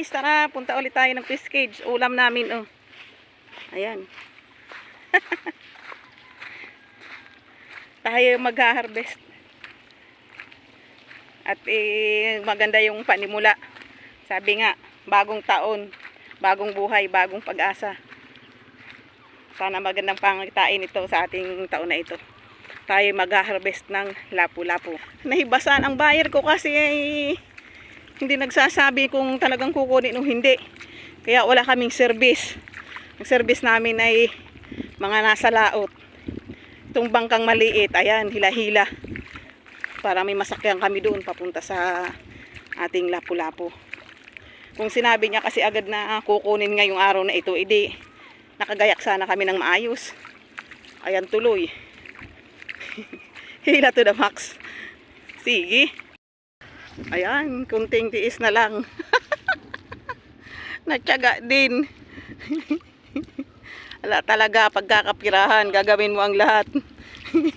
guys, tara, punta ulit tayo ng fish cage. Ulam namin, oh. Ayan. tayo mag-harvest. At eh, maganda yung panimula. Sabi nga, bagong taon, bagong buhay, bagong pag-asa. Sana magandang pangitain ito sa ating taon na ito. Tayo mag-harvest ng lapu-lapu. Nahibasan ang buyer ko kasi eh, hindi nagsasabi kung talagang kukunin o hindi. Kaya wala kaming service. Ang service namin ay mga nasa laot. Itong bangkang maliit, ayan, hila-hila. Para may masakyan kami doon papunta sa ating lapu-lapu. Kung sinabi niya kasi agad na kukunin ngayong araw na ito, edi nakagayak sana kami ng maayos. Ayan tuloy. hila to the max. Sige. Ayan, kunting tiis na lang. Natyaga din. Wala talaga, pagkakapirahan, gagawin mo ang lahat.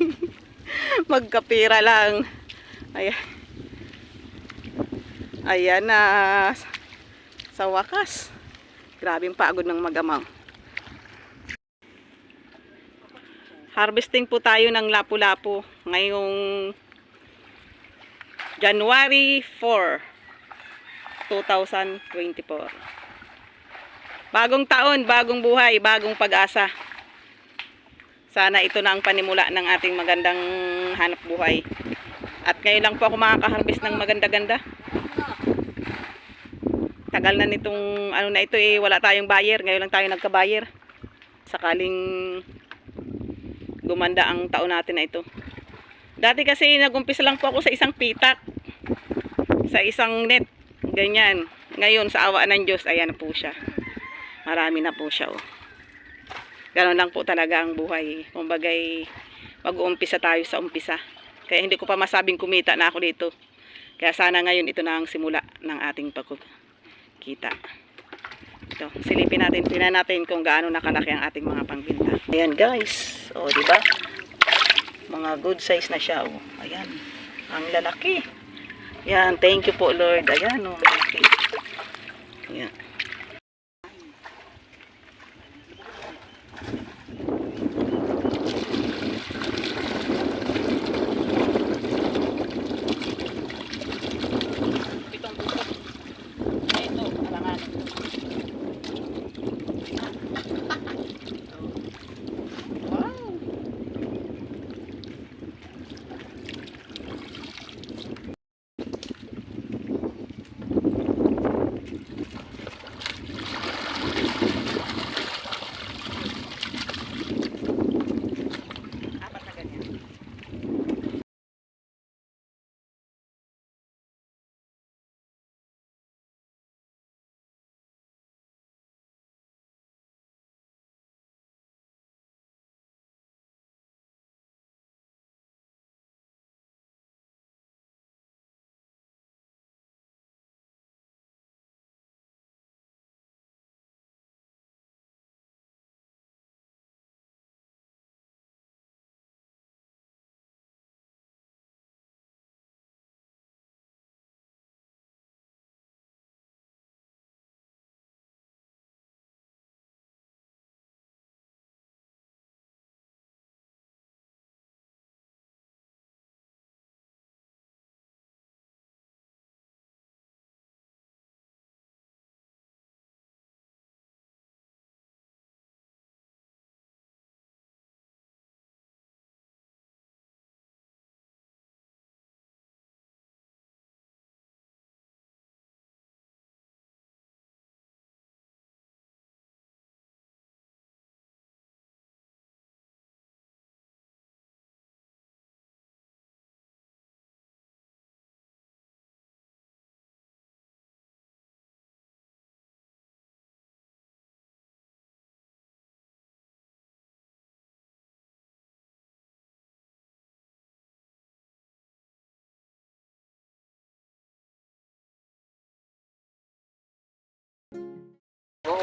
Magkapira lang. Ayan. Ayan na. Sa wakas. Grabing pagod ng magamang. Harvesting po tayo ng lapu-lapu ngayong January 4, 2024. Bagong taon, bagong buhay, bagong pag-asa. Sana ito na ang panimula ng ating magandang hanap buhay. At ngayon lang po ako makaka-harvest ng maganda-ganda. Tagal na nitong ano na ito eh, wala tayong buyer. Ngayon lang tayo nagka-buyer. Sakaling gumanda ang taon natin na ito. Dati kasi nagumpisa lang po ako sa isang pitak. Sa isang net. Ganyan. Ngayon sa awa ng Diyos, ayan na po siya. Marami na po siya oh. Ganon lang po talaga ang buhay. Kumbagay mag-uumpisa tayo sa umpisa. Kaya hindi ko pa masabing kumita na ako dito. Kaya sana ngayon ito na ang simula ng ating pagkita. Ito, silipin natin, tingnan natin kung gaano nakalaki ang ating mga pangbinta. Ayan guys, o di ba? Mga good size na siya, oh. Ayan, ang lalaki. Ayan, thank you po Lord. Ayan, oh, malaki. Ayan.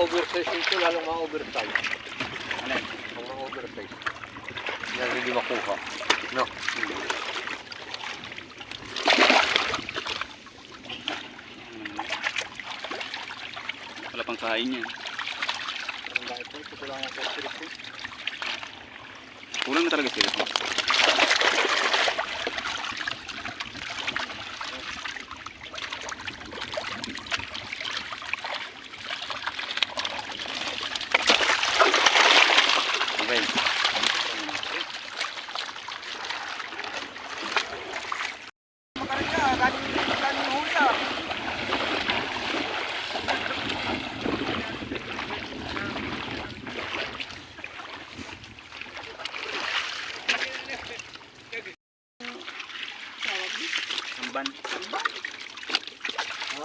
Mga oversize ito, lalong mga oversize. Ano yun? Mga oversize. Yan hindi makuha. No? Wala pang kain yan. Ang dahil po, ito lang ako sa ko. Kulang na talaga sila.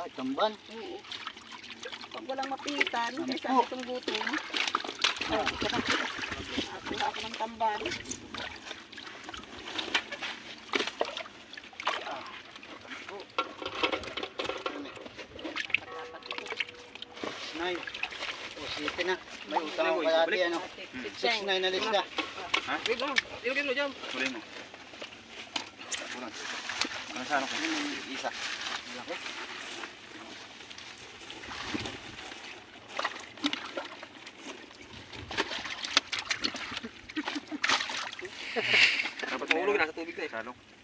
Ah, tamban. Oo. Pag walang mapitan, kaysa po? itong gutom. Oh, na. Ako ako ng tamban. Nine. O, sige na. May utang ako ate, ano. Six nine na lista. Ha? Ilagay mo dyan. Kulay mo. Kulang. Ano sa ano ko? Isa. Malaki. Dapat mahulog na sa tubig na eh. Salok.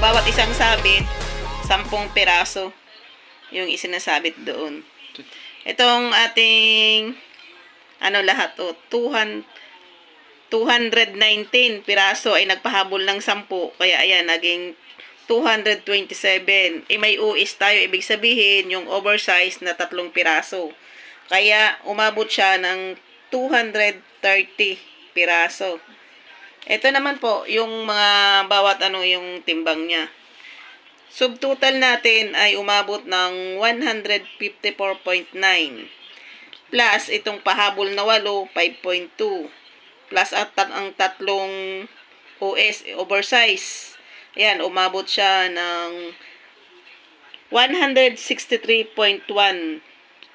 Bawat isang sabit, sampung piraso yung isinasabit doon. Itong ating ano lahat o 200 219 piraso ay nagpahabol ng 10 kaya ayan naging 227 eh may uis tayo. Ibig sabihin yung oversize na tatlong piraso. Kaya umabot siya ng 230 piraso ito naman po yung mga bawat ano yung timbang niya subtotal natin ay umabot ng 154.9 plus itong pahabol na 8 5.2 plus at ang tatlong OS oversize. Ayan, umabot siya ng 163.1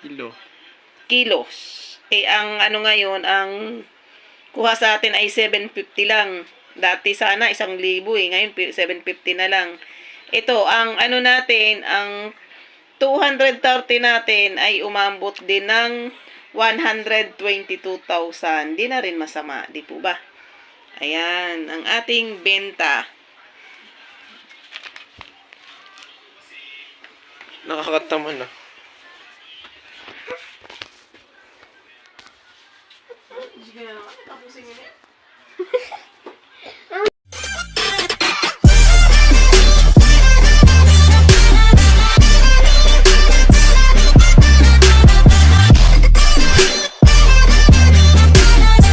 Kilo. kilos. Eh, ang ano ngayon, ang kuha sa atin ay 750 lang. Dati sana isang libo eh. Ngayon, pi- 750 na lang. Ito, ang ano natin, ang 230 natin ay umambot din ng 122,000. Di na rin masama, di po ba? Ayan, ang ating benta. Nakakataman ah.